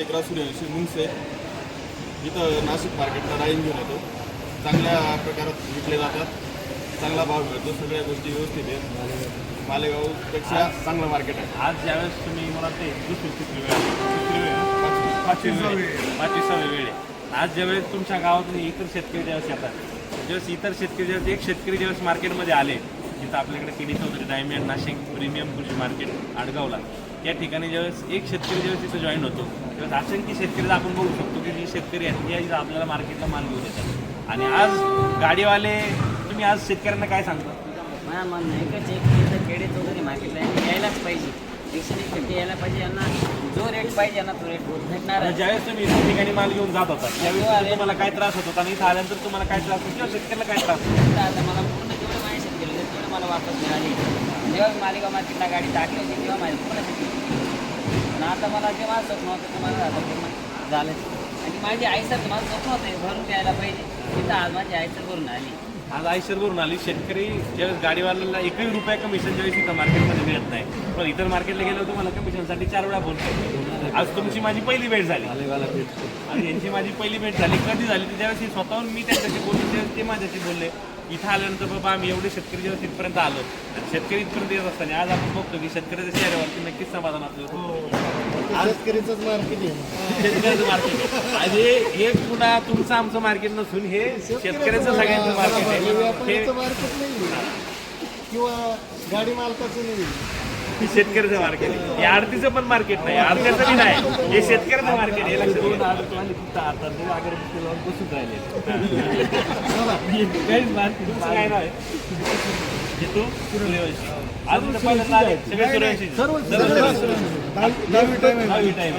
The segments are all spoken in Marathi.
एकरा सूर्यवंशी मुंगसे. इथं नाशिक मार्केटला राईन घेऊन येतो. चांगल्या प्रकारात विकले जातात. चांगला भाव मिळतो. सगळ्या गोष्टी व्यवस्थित आहेत. मालेगावपेक्षा चांगलं मार्केट आहे. आज ज्यावेळेस तुम्ही मला ते दुसरी तिसरी वेळ आहे. तिसरी वेळ आहे. पाचवी. पाचवी सहावी वेळ आहे आज ज्यावेळेस तुमच्या गावातून इतर शेतकरी ज्यावेळेस येतात ज्यावेळेस इतर शेतकरी ज्यावेळेस एक शेतकरी ज्यावेळेस मार्केटमध्ये आले जिथं आपल्याकडे KD Chaudhary diamond Nashik premium Krishi market आडगावला या ठिकाणी ज्यावेळेस एक शेतकरी ज्यावेळेस तिथं जॉईन होतो त्यावेळेस असंख्य शेतकरी आपण बघू शकतो की जे शेतकरी आहेत ते आपल्याला मार्केटला माल घेऊन येतात. आणि आज गाडीवाले तुम्ही आज शेतकऱ्यांना काय सांगता? मला म्हणणं एकच एक की चौधरी मार्केटला यायलाच पाहिजे. टक्के यायला पाहिजे यांना जो रेट पाहिजे ना तो रेट भेटणार ज्यावेळेस तुम्ही इतर ठिकाणी माल घेऊन जात होता त्यावेळेस तुम्हाला काय त्रास होत होता? आणि इथं आल्यानंतर तुम्हाला काय त्रास होतो? किंवा शेतकऱ्याला काय त्रास होतो? तर आता मला पूर्ण जेवढे माझे शेतकरी तेवढे मला वापस मिळाले. जेव्हा मी मालेगाव मार्केटला गाडी टाकली होती तेव्हा माझे पूर्ण शेतकरी पण आता मला जे माझं स्वप्न होतं ते मला पूर्ण झालं आणि माझी आईसर माझं स्वप्न होतं भरून द्यायला पाहिजे. तिथं आज माझी आईसर भरून आली. आज आयशरवरून आली. शेतकरी ज्यावेळेस गाडीवाल्याला एकही रुपया कमिशन ज्यावेळेस इथं मार्केटमध्ये मिळत नाही. पण इतर मार्केटला गेलो तुम्हाला कमिशनसाठी चार वेळा करतो आज तुमची माझी पहिली भेट झाली. आणि यांची माझी पहिली भेट झाली. कधी झाली ती? ज्यावेळेस ही स्वतःहून मी त्यांच्याशी बोललो त्यावेळेस ते माझ्याशी बोलले. इथं आल्यानंतर बाबा आम्ही एवढे शेतकरी जेव्हा तिथपर्यंत आलो आणि शेतकरी इथपर्यंत येत असताना आज आपण बघतो की शेतकऱ्याच्या चेहऱ्यावरती नक्कीच समाधान आपलं शेतकरीचंच मार्केट आहे. शेतकऱ्याचं मार्केट आणि हे पुन्हा तुमचं आमचं मार्केट नसून हे शेतकऱ्याचं सगळ्यांचं मार्केट आहे. हे मार्केट किंवा गाडी मालकाचं नाही हे शेतकऱ्याचं मार्केट आहे. हे आरतीचं पण मार्केट नाही आरतीचं बी नाही. हे शेतकऱ्याचं मार्केट आहे. लक्षात घ्या. तुमचं काय नाव आहे? जितू सूर्यवंशी पहिल्यांदा आले सगळे सूर्यवंशी आहे.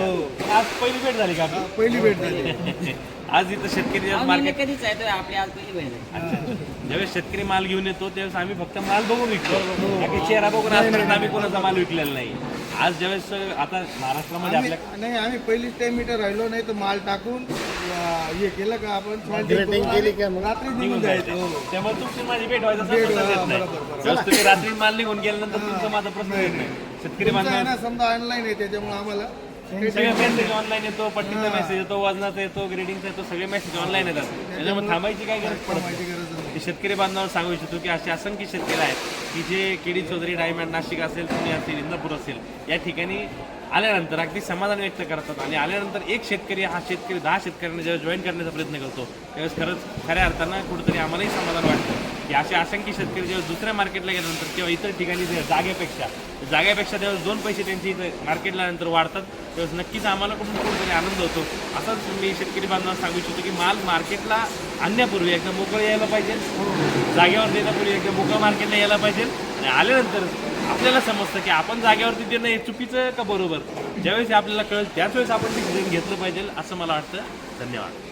आज पहिली भेट झाली का आपली? पहिली भेट झाली. आज इथं शेतकरी मार्केट कधीच आहे तर आपली आज पहिली भेट ज्यावेळेस शेतकरी माल घेऊन येतो त्यावेळेस आम्ही फक्त माल बघून विकतो. बाकी चेहरा बघून आजपर्यंत आम्ही कोणाचा माल विकलेला नाही. आज ज्यावेळेस आता महाराष्ट्रामध्ये आपल्या आम्ही- नाही आम्ही पहिलीच टाइम मीटर राहिलो नाही तर माल टाकून अं, हे केलं का आपण? Grading केली का मग? रात्री निघून निघून जायचं. जायचं. त्यामुळे तुमची माझी भेट व्हायचा भेट संबंधच व्हा, येत नाही. बरोबर, बरोबर. ज्यावेळेस तुम्ही रात्री माल निघून गेल्यानंतर तुमचा माझा प्रश्न येत नाही. शेतकरी तुमचं आहे बांधव ना समजा ऑनलाईन आहे त्याच्यामुळे आम्हाला. सगळे मेसेज ऑनलाईन येतो पट्टीचा मेसेज येतो वजनाचा येतो ग्रेडिंगचा येतो सगळे मेसेज ऑनलाईन येतात. त्याच्यामुळे थांबायची काय गरज पडत गरज नाही. शेतकरी बांधवांना सांगू इच्छितो की असे असंख्य शेतकरी आहेत की जे केडी चौधरी डायमंड नाशिक असेल पुणे असेल इंदापूर असेल या ठिकाणी आल्यानंतर अगदी समाधान व्यक्त करतात आणि आल्यानंतर एक शेतकरी हा शेतकरी दहा शेतकऱ्यांना जेव्हा जॉईन करण्याचा प्रयत्न करतो त्यावेळेस खरंच खऱ्या अर्थानं कुठेतरी आम्हालाही समाधान वाटतं. की असे असंख्य शेतकरी जेव्हा दुसऱ्या मार्केटला गेल्यानंतर किंवा इतर ठिकाणी जे जागेपेक्षा जागेपेक्षा तेव्हा दोन पैसे त्यांचे इथं मार्केटला नंतर वाढतात त्यावेळेस नक्कीच आम्हाला कुठून कुठेतरी आनंद होतो. असंच मी शेतकरी बांधवांना सांगू इच्छितो की माल मार्केटला आणण्यापूर्वी एकदा मोकळं यायला पाहिजे जागेवर देण्यापूर्वी एकदा मोकळं मार्केटला यायला पाहिजे आणि आल्यानंतर आपल्याला समजतं की आपण जागेवरती देणं हे चुकीचं का बरोबर? ज्यावेळेस आपल्याला कळेल त्याच वेळेस आपण डिसिजन घेतलं पाहिजे असं मला वाटतं. धन्यवाद.